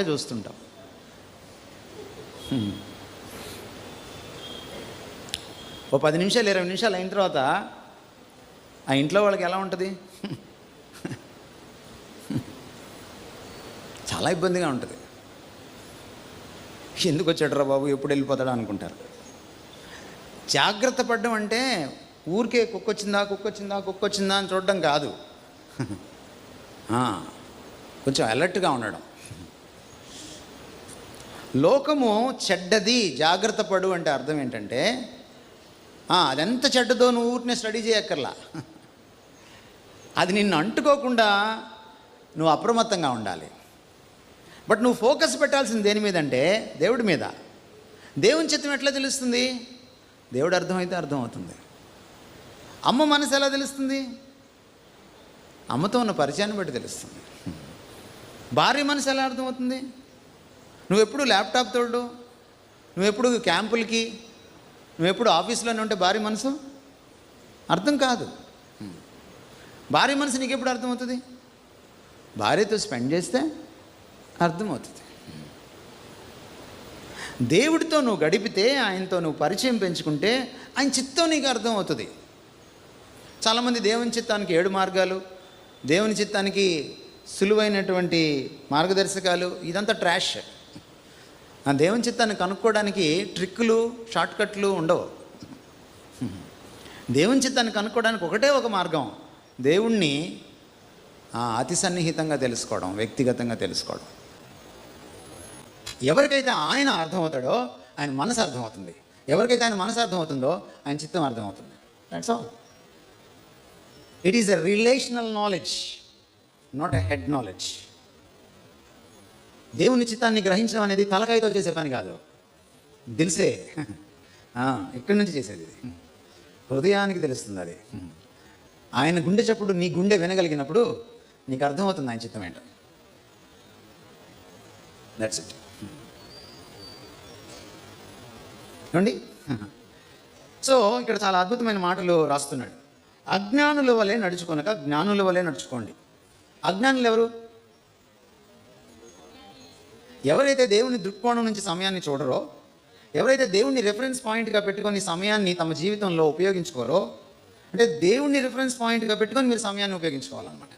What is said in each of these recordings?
చూస్తుంటాం. ఓ పది నిమిషాలు ఇరవై నిమిషాలు అయిన తర్వాత ఆ ఇంట్లో వాళ్ళకి ఎలా ఉంటుంది? చాలా ఇబ్బందిగా ఉంటుంది. ఎందుకు వచ్చాడరా బాబు? ఎప్పుడు వెళ్ళిపోతాడు అనుకుంటారు. జాగ్రత్త పడడం అంటే ఊరికే కుక్క వచ్చిందా కుక్క వచ్చిందా కుక్క వచ్చిందా అని చూడడం కాదు. కొంచెం అలర్ట్గా ఉండడం. లోకము చెడ్డది జాగ్రత్త పడు అంటే అర్థం ఏంటంటే అదెంత చెడ్డదో నువ్వు ఊరినే స్టడీ చేయక్కర్లా. అది నిన్ను అంటుకోకుండా నువ్వు అప్రమత్తంగా ఉండాలి. బట్ నువ్వు ఫోకస్ పెట్టాల్సింది దేని మీద అంటే దేవుడి మీద. దేవుని చిత్తం ఎట్లా తెలుస్తుంది? దేవుడు అర్థమైతే అర్థమవుతుంది. అమ్మ మనసు ఎలా తెలుస్తుంది? అమ్మతో ఉన్న పరిచయాన్ని బట్టి తెలుస్తుంది. భార్య మనసు ఎలా అర్థమవుతుంది? నువ్వు ఎప్పుడు ల్యాప్టాప్ తోడు? నువ్వు ఎప్పుడు క్యాంపులకి? నువ్వు ఎప్పుడు ఆఫీస్లోనే ఉంటే భారీ మనసు? అర్థం కాదు. భారీ మనసు నీకు ఎప్పుడు అర్థమవుతుంది? భార్యతో స్పెండ్ చేస్తే అర్థమవుతుంది. దేవుడితో నువ్వు గడిపితే ఆయనతో నువ్వు పరిచయం పెంచుకుంటే ఆయన చిత్తం నీకు అర్థమవుతుంది. చాలామంది దేవుని చిత్తానికి ఏడు మార్గాలు దేవుని చిత్తానికి సులువైనటువంటి మార్గదర్శకాలు ఇదంతా ట్రాష్ ఆ దేవుని చిత్తాన్ని కనుక్కోవడానికి ట్రిక్కులు షార్ట్కట్లు ఉండవు. దేవుని చిత్తాన్ని కనుక్కోవడానికి ఒకటే ఒక మార్గం. దేవుణ్ణి అతి సన్నిహితంగా తెలుసుకోవడం వ్యక్తిగతంగా తెలుసుకోవడం. ఎవరికైతే ఆయన అర్థమవుతాడో ఆయన మనసు అర్థమవుతుంది. ఎవరికైతే ఆయన మనసు అర్థమవుతుందో ఆయన చిత్తం అర్థమవుతుంది. That's all it is a relational knowledge not a head knowledge దేవుని చిత్తాన్ని గ్రహించడం అనేది తలకాయతో చేసే పని కాదు. తెలిసే ఇక్కడి నుంచి చేసేది హృదయానికి తెలుస్తుంది అది. ఆయన గుండె చప్పుడు నీ గుండె వినగలిగినప్పుడు నీకు అర్థమవుతుంది ఆయన చిత్తం ఏంటో. దట్స్ ఇట్ చూడండి. సో ఇక్కడ చాలా అద్భుతమైన మాటలు రాస్తున్నాడు. అజ్ఞానుల వలె నడుచుకొనక జ్ఞానుల వలె నడుచుకోండి. అజ్ఞానులు ఎవరు? ఎవరైతే దేవుని దృక్కోణం నుంచి సమయాన్ని చూడరో ఎవరైతే దేవుణ్ణి రిఫరెన్స్ పాయింట్గా పెట్టుకొని సమయాన్ని తమ జీవితంలో ఉపయోగించుకోరో అంటే దేవుణ్ణి రిఫరెన్స్ పాయింట్గా పెట్టుకొని మీరు సమయాన్ని ఉపయోగించుకోవాలన్నమాట.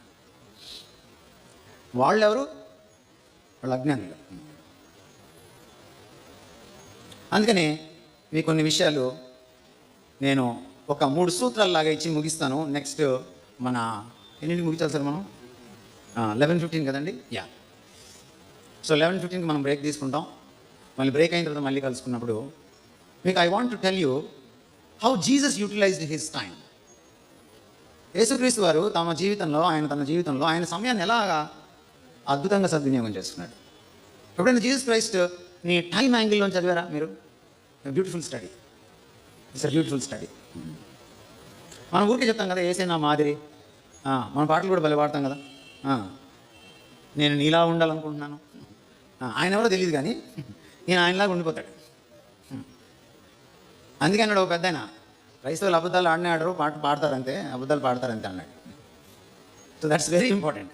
వాళ్ళు ఎవరు వాళ్ళు అజ్ఞానులు. అందుకనే మీ కొన్ని విషయాలు నేను ఒక మూడు సూత్రాలలాగా ఇచ్చి ముగిస్తాను. నెక్స్ట్ మన ఎన్నింటికి ముగించాలి సార్ మనం? లెవెన్ ఫిఫ్టీన్ కదండి? యా సో లెవెన్ ఫిఫ్టీన్కి మనం బ్రేక్ తీసుకుంటాం. మళ్ళీ బ్రేక్ అయిన తర్వాత మళ్ళీ కలుసుకున్నప్పుడు మీకు I want to tell you how Jesus utilised his time యేసుక్రీస్తు వారు తమ జీవితంలో ఆయన తన జీవితంలో ఆయన సమయాన్ని ఎలాగా అద్భుతంగా సద్వినియోగం చేసుకున్నాడు. ఎప్పుడైనా జీసస్ క్రైస్ట్ నీ టైం యాంగిల్లో చదివారా మీరు? Beautiful study it's a beautiful study మనం ఊరికే చెప్తాం కదా ఏసైనా మాదిరి. మన పాటలు కూడా భలే పాడతాం కదా. నేను నీలా ఉండాలనుకుంటున్నాను. ఆయన ఎవరో తెలియదు కానీ నేను ఆయనలాగా ఉండిపోతాడు. అందుకే అన్నాడు ఒక పెద్ద ఆయన క్రైస్తవులు అబద్ధాలు ఆడనే ఆడరు పాట పాడతారంతే అబద్ధాలు పాడతారంతే అన్నాడు. సో దట్స్ వెరీ ఇంపార్టెంట్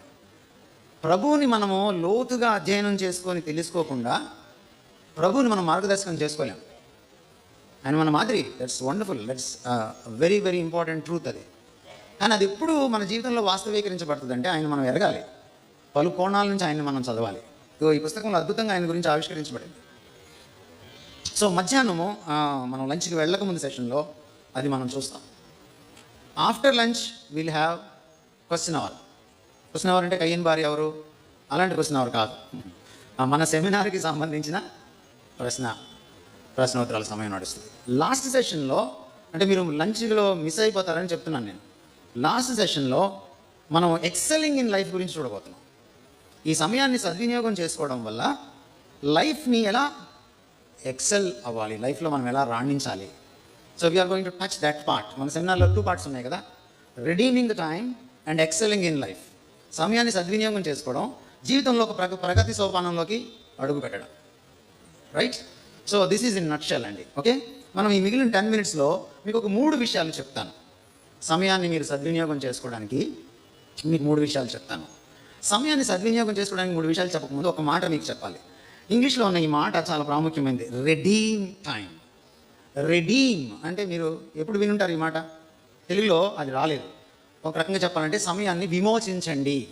ప్రభువుని మనము లోతుగా అధ్యయనం చేసుకొని తెలుసుకోకుండా ప్రభువుని మనం మార్గదర్శకం చేసుకోలేం. ఆయన మన మాదిరి that's wonderful that's very very important truth అది. కానీ అది ఎప్పుడు మన జీవితంలో వాస్తవీకరించబడుతుంది అంటే ఆయన మనం ఎరగాలి. పలు కోణాల నుంచి ఆయన్ని మనం చదవాలి. ఈ పుస్తకంలో అద్భుతంగా ఆయన గురించి ఆవిష్కరించబడింది. సో మధ్యాహ్నము మనం లంచ్కి వెళ్ళక ముందు సెషన్లో అది మనం చూస్తాం. After lunch will have question hour question hour అంటే కయ్యన్ భార్య ఎవరు? అలాంటి క్వశ్చన్ అవర్ కాదు. మన సెమినార్కి సంబంధించిన ప్రశ్న ప్రశ్నోత్తరాల సమయం నడుస్తుంది. లాస్ట్ సెషన్లో అంటే మీరు లంచ్లో మిస్ అయిపోతారని చెప్తున్నాను నేను. లాస్ట్ సెషన్లో మనం ఎక్సెలింగ్ ఇన్ లైఫ్ గురించి చూడబోతున్నాం. ఈ సమయాన్ని సద్వినియోగం చేసుకోవడం వల్ల లైఫ్ని ఎలా ఎక్సెల్ అవ్వాలి లైఫ్లో మనం ఎలా రాణించాలి. So we are going to touch that part మన సెమినార్లో టూ పార్ట్స్ ఉన్నాయి కదా. Redeeming the time and excelling in life సమయాన్ని సద్వినియోగం చేసుకోవడం జీవితంలో ఒక ప్రగ ప్రగతి సోపానంలోకి అడుగు పెట్టడం. Right so this is in nutshell అండి. ఓకే మనం ఈ మిగిలిన టెన్ మినిట్స్లో మీకు ఒక మూడు విషయాలు చెప్తాను. సమయాన్ని మీరు సద్వినియోగం చేసుకోవడానికి మీకు మూడు విషయాలు చెప్తాను. సమయాన్ని సద్వినియోగం చేసుకోవడానికి మూడు విషయాలు చెప్పకముందు ఒక మాట మీకు చెప్పాలి. ఇంగ్లీష్లో ఉన్న ఈ మాట చాలా ప్రాముఖ్యమైనది రెడీమ్ టైం రెడీమ్ అంటే మీరు ఎప్పుడు వినుంటారు ఈ మాట? తెలుగులో అది రాలేదు. ఒక రకంగా చెప్పాలంటే సమయాన్ని విమోచించండి.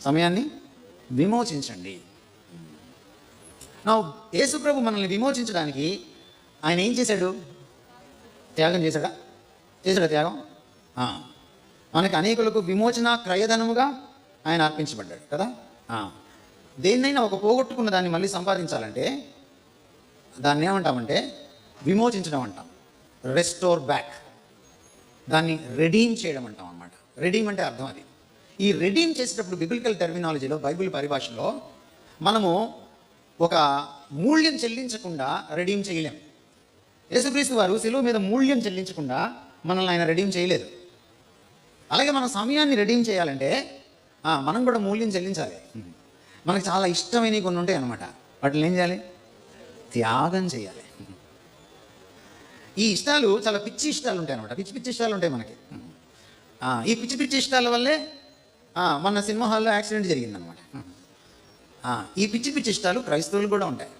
సమయాన్ని విమోచించండి. నా యేసుప్రభు మనల్ని విమోచించడానికి ఆయన ఏం చేశాడు? త్యాగం చేశాడా? చేశాడా త్యాగం? మనకి అనేకులకు విమోచన క్రయధనముగా ఆయన అర్పించబడ్డాడు కదా. దేన్నైనా ఒక పోగొట్టుకున్న దాన్ని మళ్ళీ సంపాదించాలంటే దాన్ని ఏమంటామంటే విమోచించడం అంటాం. రెస్టోర్ బ్యాక్ దాన్ని రెడీమ్ చేయడం అంటాం అనమాట రెడీమ్ అంటే అర్థం అది. ఈ రెడీమ్ చేసేటప్పుడు బిబిలికల్ టెర్మినాలజీలో బైబిల్ పరిభాషలో మనము ఒక మూల్యం చెల్లించకుండా రెడీమ్ చేయలేం. యేసుక్రీస్తు వారు సెలువు మీద మూల్యం చెల్లించకుండా మనల్ని ఆయన రెడీమ్ చేయలేదు. అలాగే మన సమయాన్ని రెడీమ్ చేయాలంటే మనం కూడా మూల్యం చెల్లించాలి. మనకు చాలా ఇష్టమైనవి కొన్ని ఉంటాయి అనమాట వాటిని ఏం చేయాలి? త్యాగం చేయాలి. ఈ ఇష్టాలు చాలా పిచ్చి ఇష్టాలు ఉంటాయి అనమాట పిచ్చి పిచ్చి ఇష్టాలు ఉంటాయి మనకి. ఈ పిచ్చి పిచ్చి ఇష్టాల వల్లే మన సినిమా హాల్లో యాక్సిడెంట్ జరిగిందనమాట ఈ పిచ్చి పిచ్చి ఇష్టాలు క్రైస్తవులు కూడా ఉంటాయి.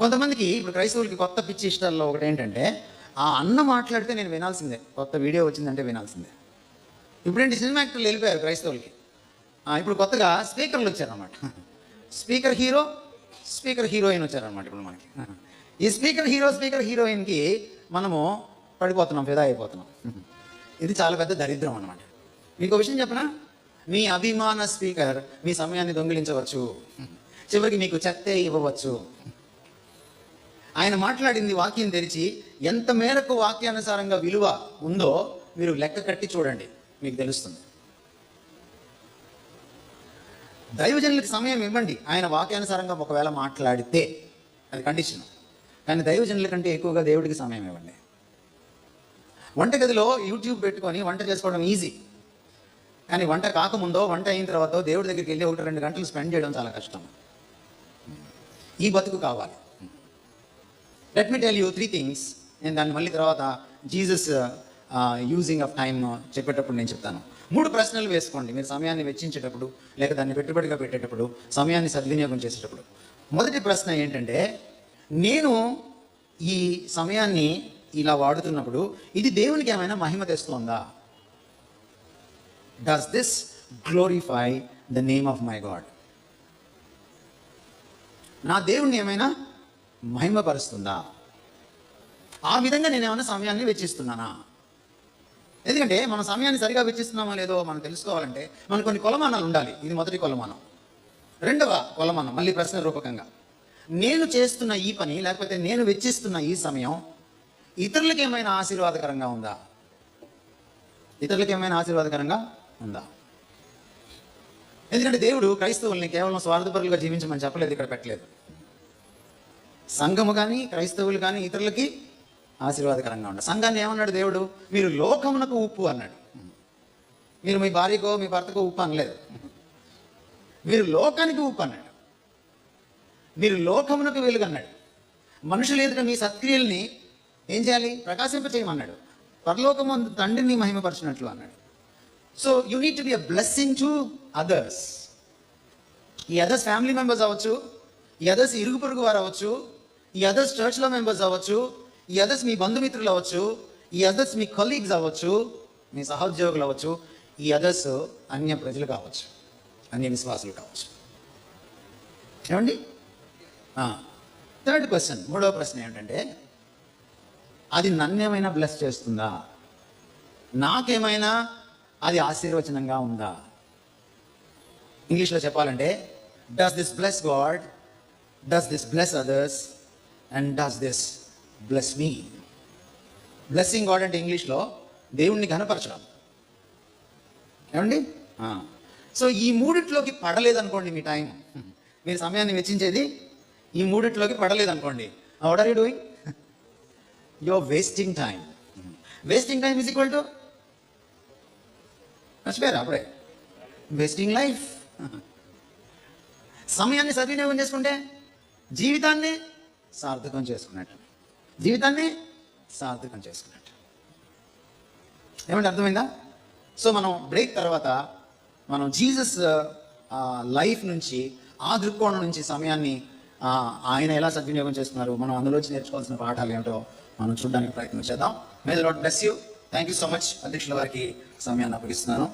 కొంతమందికి ఇప్పుడు క్రైస్తవులకి కొత్త పిచ్చి ఇష్టాల్లో ఒకటి ఏంటంటే ఆ అన్న మాట్లాడితే నేను వినాల్సిందే. కొత్త వీడియో వచ్చిందంటే వినాల్సిందే. ఇప్పుడేంటి సినిమా యాక్టర్లు వెళ్ళిపోయారు క్రైస్తవులకి. ఇప్పుడు కొత్తగా స్పీకర్లు వచ్చారనమాట స్పీకర్ హీరో స్పీకర్ హీరోయిన్ వచ్చారనమాట ఇప్పుడు మనకి. ఈ స్పీకర్ హీరో స్పీకర్ హీరోయిన్కి మనము పడిపోతున్నాం ఫిదా అయిపోతున్నాం. ఇది చాలా పెద్ద దరిద్రం అనమాట మీకు ఒక విషయం చెప్పనా? మీ అభిమాన స్పీకర్ మీ సమయాన్ని దొంగిలించవచ్చు. చివరికి మీకు చెత్తే ఇవ్వవచ్చు. ఆయన మాట్లాడింది వాక్యం తెరిచి ఎంత మేరకు వాక్యానుసారంగా విలువ ఉందో మీరు లెక్క కట్టి చూడండి. మీకు తెలుస్తుంది. దైవజనులకి సమయం ఇవ్వండి. ఆయన వాక్యానుసారంగా ఒకవేళ మాట్లాడితే అది కండిషన్ కానీ దైవజనుల కంటే ఎక్కువగా దేవుడికి సమయం ఇవ్వండి. వంటగదిలో యూట్యూబ్ పెట్టుకొని వంట చేసుకోవడం ఈజీ కానీ వంట కాకముందో వంట అయిన తర్వాత దేవుడి దగ్గరికి వెళ్ళి ఒకటి రెండు గంటలు స్పెండ్ చేయడం చాలా కష్టం. ఈ బతుకు కావాలి. Let me tell you three things నేను దాన్ని మళ్ళీ తర్వాత జీసస్ యూజింగ్ ఆఫ్ టైమ్ చెప్పేటప్పుడు నేను చెప్తాను. మూడు ప్రశ్నలు వేసుకోండి. మీరు సమయాన్ని వెచ్చించేటప్పుడు లేక దాన్ని పెట్టుబడిగా పెట్టేటప్పుడు సమయాన్ని సద్వినియోగం చేసేటప్పుడు. మొదటి ప్రశ్న ఏంటంటే నేను ఈ సమయాన్ని ఇలా వాడుతున్నప్పుడు ఇది దేవునికి ఏమైనా మహిమ తెస్తుందా? Does this glorify the name of my God నా దేవుణ్ణి ఏమైనా మహిమపరుస్తుందా? ఆ విధంగా నేను ఏమైనా సమయాన్ని వెచ్చిస్తున్నానా? ఎందుకంటే మన సమయాన్ని సరిగా వెచ్చిస్తున్నామో లేదో మనం తెలుసుకోవాలంటే మనకు కొన్ని కొలమానాలు ఉండాలి. ఇది మొదటి కొలమానం. రెండవ కొలమానం మళ్ళీ ప్రశ్న రూపకంగా. నేను చేస్తున్న ఈ పని లేకపోతే నేను వెచ్చిస్తున్న ఈ సమయం ఇతరులకు ఏమైనా ఆశీర్వాదకరంగా ఉందా? ఇతరులకు ఏమైనా ఆశీర్వాదకరంగా ఉందా? ఎందుకంటే దేవుడు క్రైస్తవుల్ని కేవలం స్వార్థపరులుగా జీవించమని చెప్పలేదు ఇక్కడ పెట్టలేదు. సంఘము కానీ క్రైస్తవులు కానీ ఇతరులకి ఆశీర్వాదకరంగా ఉండాలి సంఘాన్ని ఏమన్నాడు దేవుడు? మీరు లోకమునకు ఉప్పు అన్నాడు. మీరు మీ భార్యకో మీ భర్తకో ఉప్పు అనలేదు. మీరు లోకానికి ఉప్పు అన్నాడు. మీరు లోకమునకు వెలుగు అన్నాడు. మనుషులు ఎదుట మీ సత్క్రియల్ని ఏం చేయాలి? ప్రకాశింప చేయమన్నాడు. పరలోకము తండ్రిని మహిమపరచినట్లు అన్నాడు. So you need to be a blessing to others ఈ అదర్స్ ఫ్యామిలీ మెంబర్స్ అవ్వచ్చు ఈ అదర్స్ ఇరుగు పొరుగు వారు అవ్వచ్చు ఈ అదర్స్ చర్చ్లో మెంబర్స్ అవ్వచ్చు ఈ అదర్స్ మీ బంధుమిత్రులు అవ్వచ్చు ఈ అదర్స్ మీ కొలీగ్స్ అవ్వచ్చు మీ సహోద్యోగులు అవ్వచ్చు ఈ అదర్స్ అన్య ప్రజలు కావచ్చు అన్య విశ్వాసులు కావచ్చు. ఏమండి? థర్డ్ క్వశ్చన్ మూడవ ప్రశ్న ఏంటంటే అది నన్నేమైనా బ్లెస్ చేస్తుందా? నాకేమైనా అది ఆశీర్వచనంగా ఉందా? ఇంగ్లీష్లో చెప్పాలంటే does this bless God does this bless others and does this bless me blessing God అంటే ఇంగ్లీష్లో దేవుణ్ణి ఘనపరచడం. ఏమండి? సో ఈ మూడిట్లోకి పడలేదనుకోండి మీ టైం మీరు సమయాన్ని వెచ్చించేది ఈ మూడిట్లోకి పడలేదనుకోండి. What are you doing you are wasting time wasting time is equal to మర్చిపోయారా అప్పుడే? వేస్టింగ్ లైఫ్ సమయాన్ని సద్వినియోగం చేసుకుంటే జీవితాన్ని సార్థకం చేసుకున్నట్టు. జీవితాన్ని సార్థకం చేసుకున్నట్టు. ఏమంటే అర్థమైందా? సో మనం బ్రేక్ తర్వాత మనం జీసస్ లైఫ్ నుంచి ఆ దృక్కోణం నుంచి సమయాన్ని ఆయన ఎలా సద్వినియోగం చేస్తున్నారు మనం అందులోంచి నేర్చుకోవాల్సిన పాఠాలు ఏంటో మనం చూడడానికి ప్రయత్నం చేద్దాం. May Lord bless you thank you so much అధ్యక్షుల వారికి సమయాన్ని అప్పగిస్తున్నాను.